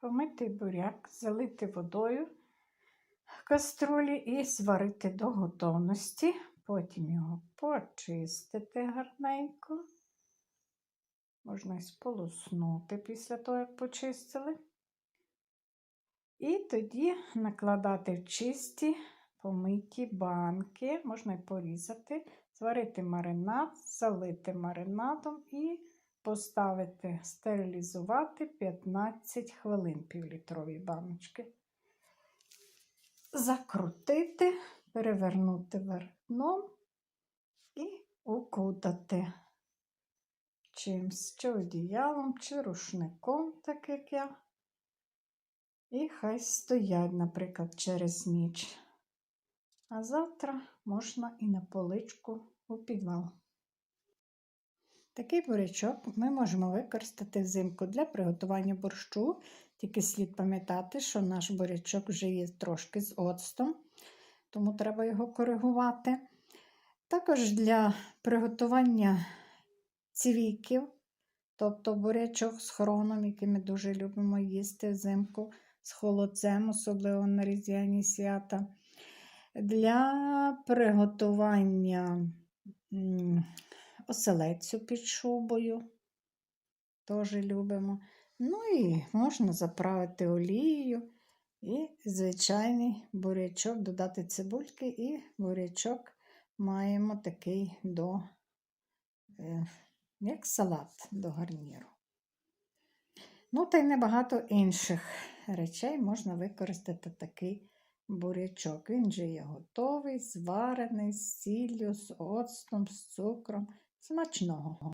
помити буряк, залити водою каструлі і зварити до готовності. Потім його почистити гарненько. Можна і сполоснути після того, як почистили. І тоді накладати в чисті помиті банки, можна і порізати, зварити маринад, залити маринадом і поставити стерилізувати 15 хвилин півлітрові баночки. Закрутити, перевернути вверх дном і укутати чимсь, чи одіялом, чи рушником, так як я. І хай стоять, наприклад, через ніч. А завтра можна і на поличку у підвал. Такий бурячок ми можемо використати взимку для приготування борщу. Тільки слід пам'ятати, що наш бурячок вже є трошки з оцтом, тому треба його коригувати. Також для приготування цвіків, тобто бурячок з хроном, який ми дуже любимо їсти взимку з холодцем, особливо на різдвяні свята. Для приготування оселедцю під шубою. Теж любимо. Ну і можна заправити олією і звичайний бурячок, додати цибульки, і бурячок маємо такий до, е, як салат до гарніру. Ну, та й небагато інших речей можна використати такий бурячок. Він же є готовий, зварений з сіллю, з оцтом, з цукром. Smacznego